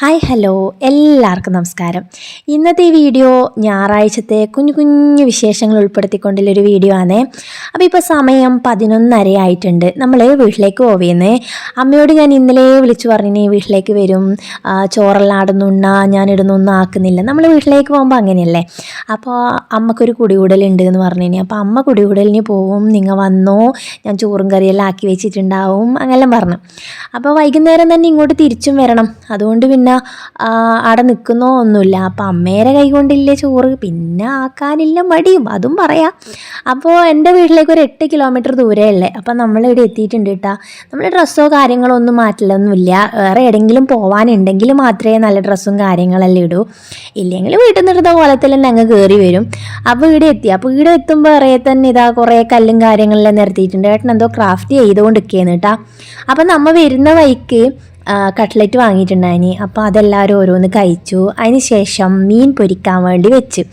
Hi hello. എല്ലാവർക്കും നമസ്കാരം. ഇന്നത്തെ ഈ വീഡിയോ ഞായറാഴ്ചത്തെ കുഞ്ഞു കുഞ്ഞു വിശേഷങ്ങൾ ഉൾപ്പെടുത്തിക്കൊണ്ടുള്ളൊരു വീഡിയോ ആണ്. അപ്പോൾ ഇപ്പോൾ സമയം പതിനൊന്നര ആയിട്ടുണ്ട് നമ്മൾ വീട്ടിലേക്ക് പോവുകയെന്ന് അമ്മയോട് ഞാൻ ഇന്നലെ വിളിച്ചു പറഞ്ഞു വീട്ടിലേക്ക് വരും. ചോറെല്ലാം ആടുന്നുണ്ണ ഞാൻ ഇടുന്നൊന്നും ആക്കുന്നില്ല. നമ്മൾ വീട്ടിലേക്ക് പോകുമ്പോൾ അങ്ങനെയല്ലേ? അപ്പോൾ അമ്മക്കൊരു കുടികൂടലുണ്ട് എന്ന് പറഞ്ഞു കഴിഞ്ഞാൽ അപ്പോൾ അമ്മ കുടികൂടലിന് പോവും. നിങ്ങൾ വന്നോ. ഞാൻ ചോറും കറിയെല്ലാം ആക്കി വെച്ചിട്ടുണ്ടാവും. അങ്ങനെല്ലാം പറഞ്ഞു. അപ്പോൾ വൈകുന്നേരം തന്നെ ഇങ്ങോട്ട് തിരിച്ചും വരണം. അതുകൊണ്ട് പിന്നെ അവിടെ നിൽക്കുന്നോ ഒന്നുമില്ല. അപ്പം അമ്മേരെ കൈകൊണ്ടില്ലേ ചോറ്? പിന്നെ ആക്കാനില്ല മടിയും. അതും പറയാം. അപ്പോൾ എന്റെ വീട്ടിലേക്ക് ഒരു എട്ട് കിലോമീറ്റർ ദൂരമല്ലേ അപ്പം നമ്മളിവിടെ എത്തിയിട്ടുണ്ട് കേട്ടോ. നമ്മൾ ഡ്രസ്സോ കാര്യങ്ങളോ ഒന്നും മാറ്റില്ലൊന്നുമില്ല വേറെ എവിടെയെങ്കിലും പോകാനുണ്ടെങ്കിൽ മാത്രമേ നല്ല ഡ്രസ്സും കാര്യങ്ങളെല്ലാം ഇടൂ. ഇല്ലെങ്കിൽ വീട്ടിൽ നിന്ന് ഇടുന്ന കോലത്തിൽ തന്നെ അങ്ങ് കയറി വരും. അപ്പോൾ ഇവിടെ എത്തി. അപ്പോൾ ഇവിടെ എത്തുമ്പോൾ അറിയെ തന്നെ ഇതാ കുറേ കല്ലും കാര്യങ്ങളെല്ലാം നിർത്തിയിട്ടുണ്ട് ഏട്ടൻ എന്തോ ക്രാഫ്റ്റ് ചെയ്തുകൊണ്ട് നിൽക്കുകയാണ് കേട്ടോ. അപ്പം നമ്മ വരുന്ന വഴിക്ക് കട്ട്ലറ്റ് വാങ്ങിയിട്ടുണ്ടായിനി. അപ്പോൾ അതെല്ലാവരും ഓരോന്ന് കഴിച്ചു. അതിന് ശേഷം മീൻ പൊരിക്കാൻ വേണ്ടി വെച്ച്.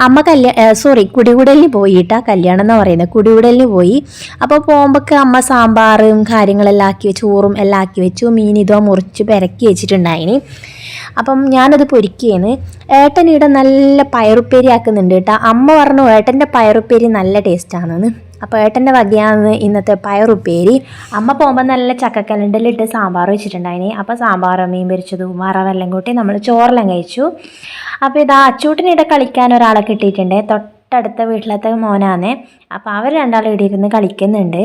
അമ്മ കല്യാ സോറി കുടികുടലിന് പോയിട്ടാ കല്യാണം എന്ന് പറയുന്നത് കുടികുടലിന് പോയി. അപ്പോൾ പോകുമ്പോഴൊക്കെ അമ്മ സാമ്പാറും കാര്യങ്ങളെല്ലാം ആക്കി വെച്ച് ചോറും എല്ലാം ആക്കി വെച്ചു. മീൻ ഇതോ മുറിച്ച് പെരക്കി വെച്ചിട്ടുണ്ടായിനി. അപ്പം ഞാനത് പൊരിക്കുകയാണ് ഏട്ടൻ ഇവിടെ നല്ല പയറുപ്പേരി ആക്കുന്നുണ്ട് കേട്ടോ. അമ്മ പറഞ്ഞു ഏട്ടന്റെ പയറുപ്പേരി നല്ല ടേസ്റ്റാണെന്ന്. അപ്പോൾ ഏട്ടന്റെ വകയാണ് ഇന്നത്തെ പയറുപ്പേരി അമ്മ പോകുമ്പോൾ നല്ല ചക്കക്കലണ്ടലിട്ട് സാമ്പാർ വെച്ചിട്ടുണ്ടായിനി. അപ്പോൾ സാമ്പാർ മീൻ പൊരിച്ചതും വറവെല്ലാം കൂട്ടി നമ്മൾ ചോറെല്ലാം കഴിച്ചു. അപ്പോൾ ഇതാ അച്ചൂട്ടിനിടെ കളിക്കാൻ ഒരാളെ കിട്ടിയിട്ടുണ്ട്. തൊട്ടടുത്ത വീട്ടിലത്തെ മോനാണ് അപ്പോൾ അവർ രണ്ടാളും ഇവിടെ ഇരുന്ന് കളിക്കുന്നുണ്ട്.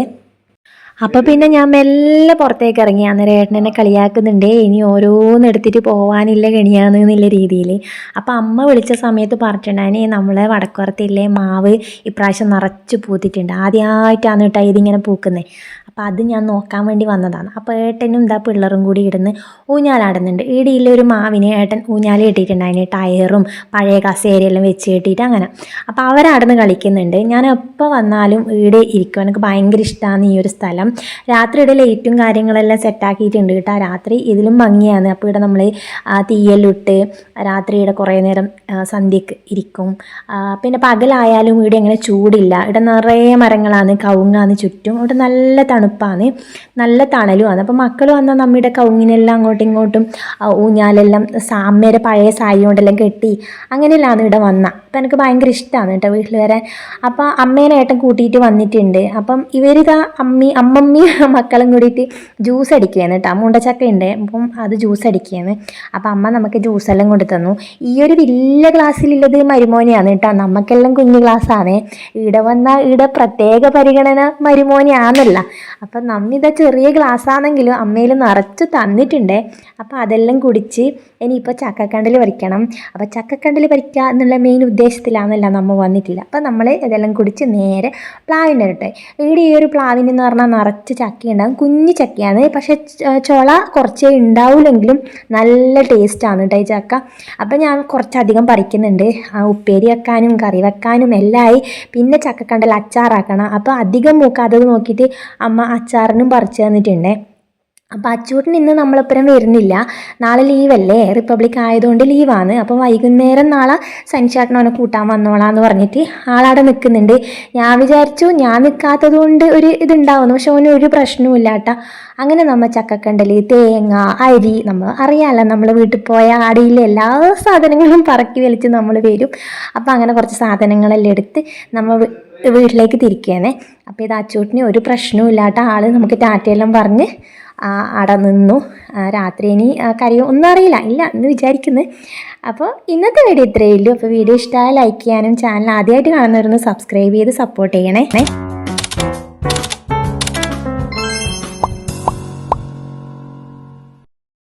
അപ്പോൾ പിന്നെ ഞാൻ മെല്ലെ പുറത്തേക്ക് ഇറങ്ങി. അന്നേരം ഏട്ടൻ എന്നെ കളിയാക്കുന്നുണ്ടേ. ഇനി ഓരോന്ന് എടുത്തിട്ട് പോവാനില്ല കെണിയാന്ന് എന്നുള്ള രീതിയിൽ അപ്പോൾ അമ്മ വിളിച്ച സമയത്ത് പറഞ്ഞിട്ടുണ്ടായി നമ്മളെ വടക്കുറത്തില്ലേ മാവ് ഇപ്രാവശ്യം നിറച്ച് പൂത്തിട്ടുണ്ട്. ആദ്യമായിട്ടാണ് കേട്ടോ ഇതിങ്ങനെ പൂക്കുന്നത്. അപ്പോൾ അത് ഞാൻ നോക്കാൻ വേണ്ടി വന്നതാണ്. അപ്പോൾ ഏട്ടനും ഇതാ പിള്ളറും കൂടി ഇടുന്ന് ഊഞ്ഞാലാടുന്നുണ്ട്. ഈടിയിലെ ഒരു മാവിനെ ഏട്ടൻ ഊഞ്ഞാൽ കെട്ടിയിട്ടുണ്ടായിന് ടയറും പഴയ കസേരയെല്ലാം വെച്ച് കെട്ടിയിട്ട് അങ്ങനെ. അപ്പോൾ അവരവിടുന്ന് കളിക്കുന്നുണ്ട്. ഞാൻ എപ്പോൾ വന്നാലും ഈടെ ഇരിക്കും എനിക്ക് ഭയങ്കര ഇഷ്ടമാണ് ഈ ഒരു സ്ഥലം. രാത്രിയുടെ ലൈറ്റും കാര്യങ്ങളെല്ലാം സെറ്റാക്കിയിട്ടുണ്ട് കേട്ടോ. രാത്രി ഇതിലും ഭംഗിയാണ്. അപ്പോൾ ഇവിടെ നമ്മൾ തീയലിട്ട് രാത്രിയുടെ കുറേ നേരം സന്ധ്യക്ക് ഇരിക്കും. പിന്നെ പകലായാലും ഇവിടെ അങ്ങനെ ചൂടില്ല. ഇവിടെ നിറയെ മരങ്ങളാണ് കവുങ്ങാണ് ചുറ്റും. ഇവിടെ നല്ല തണുപ്പാണ്. നല്ല തണലുമാണ്. അപ്പോൾ മക്കൾ വന്നാൽ നമ്മുടെ കവുങ്ങിനെല്ലാം അങ്ങോട്ടും ഇങ്ങോട്ടും ഊഞ്ഞാലെല്ലാം സാമ്യരെ പഴയ സാരി കൊണ്ടെല്ലാം കെട്ടി അങ്ങനെയല്ലാണ് ഇവിടെ വന്ന അപ്പം എനിക്ക് ഭയങ്കര ഇഷ്ടമാണ് കേട്ടോ വീട്ടിൽ വരാൻ. അപ്പോൾ അമ്മേനെ ഏട്ടൻ കൂട്ടിയിട്ട് വന്നിട്ടുണ്ട്. അപ്പം ഇവരിതാ അമ്മി അമ്മമ്മി മക്കളും കൂടിയിട്ട് ജ്യൂസ് അടിക്കുകയാണ് കേട്ടോ മുണ്ടച്ചക്ക ഉണ്ട് അപ്പം അത് ജ്യൂസ് അടിക്കുകയാണ്. അപ്പം അമ്മ നമുക്ക് ജ്യൂസെല്ലാം കൊണ്ട് തന്നു. ഈ ഒരു വലിയ ഗ്ലാസ്സിലുള്ളത് മരുമോനെയാണ് കേട്ടോ നമുക്കെല്ലാം കുഞ്ഞു ഗ്ലാസ്സാണ് ഇവിടെ വന്ന ഇവിടെ പ്രത്യേക പരിഗണന മരുമോനെയാണല്ല അപ്പം നമ്മിതാ ചെറിയ ഗ്ലാസ് ആണെങ്കിലും അമ്മയിൽ നിറച്ച് തന്നിട്ടുണ്ട്. അപ്പോൾ അതെല്ലാം കുടിച്ച് ഇനിയിപ്പോൾ ചക്കക്കണ്ടിൽ പറിക്കണം. അപ്പോൾ ചക്കക്കണ്ടിൽ പറിക്കുക എന്നുള്ള മെയിൻ ഉദ്ദേശത്തിലാണല്ല നമ്മൾ വന്നിട്ടില്ല. അപ്പോൾ നമ്മൾ ഇതെല്ലാം കുടിച്ച് നേരെ പ്ലാവിന്റെ ഇട്ടെ ഇവിടെ ഈ ഒരു പ്ലാവിന്റെ എന്ന് പറഞ്ഞാൽ നിറച്ച് ചക്കയുണ്ടാകും കുഞ്ഞു ചക്കയാണ്. പക്ഷേ ചുള കുറച്ചേ ഉണ്ടാവില്ലെങ്കിലും നല്ല ടേസ്റ്റാണ് കേട്ടോ ഈ ചക്ക. അപ്പം ഞാൻ കുറച്ചധികം പറിക്കുന്നുണ്ട്. ആ ഉപ്പേരി വെക്കാനും കറി വെക്കാനും എല്ലാമായി പിന്നെ ചക്കക്കണ്ടൽ അച്ചാറാക്കണം. അപ്പോൾ അധികം മൂക്കാത്തത് നോക്കിയിട്ട് അമ്മ അച്ചാറിനും പറിച്ചു തന്നിട്ടുണ്ടേ. അപ്പോൾ അച്ചൂട്ടൻ ഇന്ന് നമ്മളൊപ്പരം വരുന്നില്ല. നാളെ ലീവല്ലേ? റിപ്പബ്ലിക് ആയതുകൊണ്ട് ലീവാണ്. അപ്പോൾ വൈകുന്നേരം നാളെ സനിച്ചാട്ടൻ അവനെ കൂട്ടാൻ വന്നോളാന്ന് പറഞ്ഞിട്ട് ആളവിടെ നിൽക്കുന്നുണ്ട് ഞാൻ വിചാരിച്ചു ഞാൻ നിൽക്കാത്തത് കൊണ്ട് ഒരു ഇതുണ്ടാവുന്നു. പക്ഷെ അവന് ഒരു പ്രശ്നവും കേട്ടോ അങ്ങനെ നമ്മൾ ചക്കക്കണ്ടൽ തേങ്ങ അരി നമ്മൾ അറിയാമല്ലോ നമ്മൾ വീട്ടിൽ പോയ ആടിയിലെ എല്ലാ സാധനങ്ങളും പറക്കി വലിച്ച് നമ്മൾ വരും. അപ്പോൾ അങ്ങനെ കുറച്ച് സാധനങ്ങളെല്ലാം എടുത്ത് നമ്മൾ വീട്ടിലേക്ക് തിരിക്കുകയാണ് അപ്പോൾ ഇത് അച്ചൂട്ടിന് ഒരു പ്രശ്നവും ഇല്ലാത്ത ആൾ നമുക്ക് ടാറ്റയെല്ലാം പറഞ്ഞ് അവിടെ നിന്നു. രാത്രി ഇനി കരയോ ഒന്നും അറിയില്ല. ഇല്ല എന്ന് വിചാരിക്കുന്നു. അപ്പോൾ ഇന്നത്തെ വീഡിയോ ഇത്രയേ ഉള്ളൂ. അപ്പോൾ വീഡിയോ ഇഷ്ടമായ ലൈക്ക് ചെയ്യാനും ചാനൽ ആദ്യമായിട്ട് കാണുന്നവരൊന്ന് സബ്സ്ക്രൈബ് ചെയ്ത് സപ്പോർട്ട് ചെയ്യണേ.